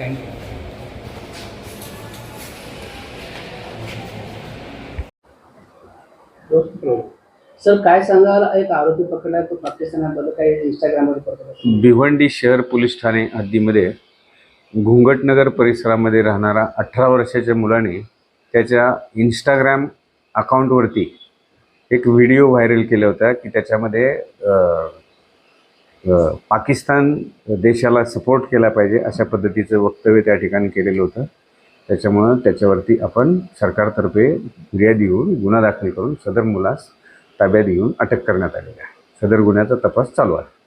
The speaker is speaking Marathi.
थँक्यू सर काय सांगाल? एक आरोपी पकडला तो पाकिस्तानाबद्दल काही इंस्टाग्रामवर पकडला भिवंडी शहर पोलीस ठाणे हद्दीमध्ये घुंगटनगर परिसरामध्ये राहणारा अठरा वर्षाच्या मुलाने त्याच्या इंस्टाग्राम अकाउंटवरती एक व्हिडिओ व्हायरल केला होता की त्याच्यामध्ये पाकिस्तान देशाला सपोर्ट केला पाहिजे अशा पद्धतीचं वक्तव्य त्या ठिकाणी केलेलं होतं. त्याच्यामुळं त्याच्यावरती आपण सरकारतर्फे फिर्याद येऊन गुन्हा दाखल करून सदर मुलास ताब्यात घेऊन अटक करण्यात आलेली आहे. सदर गुन्ह्याचा तपास चालू आहे.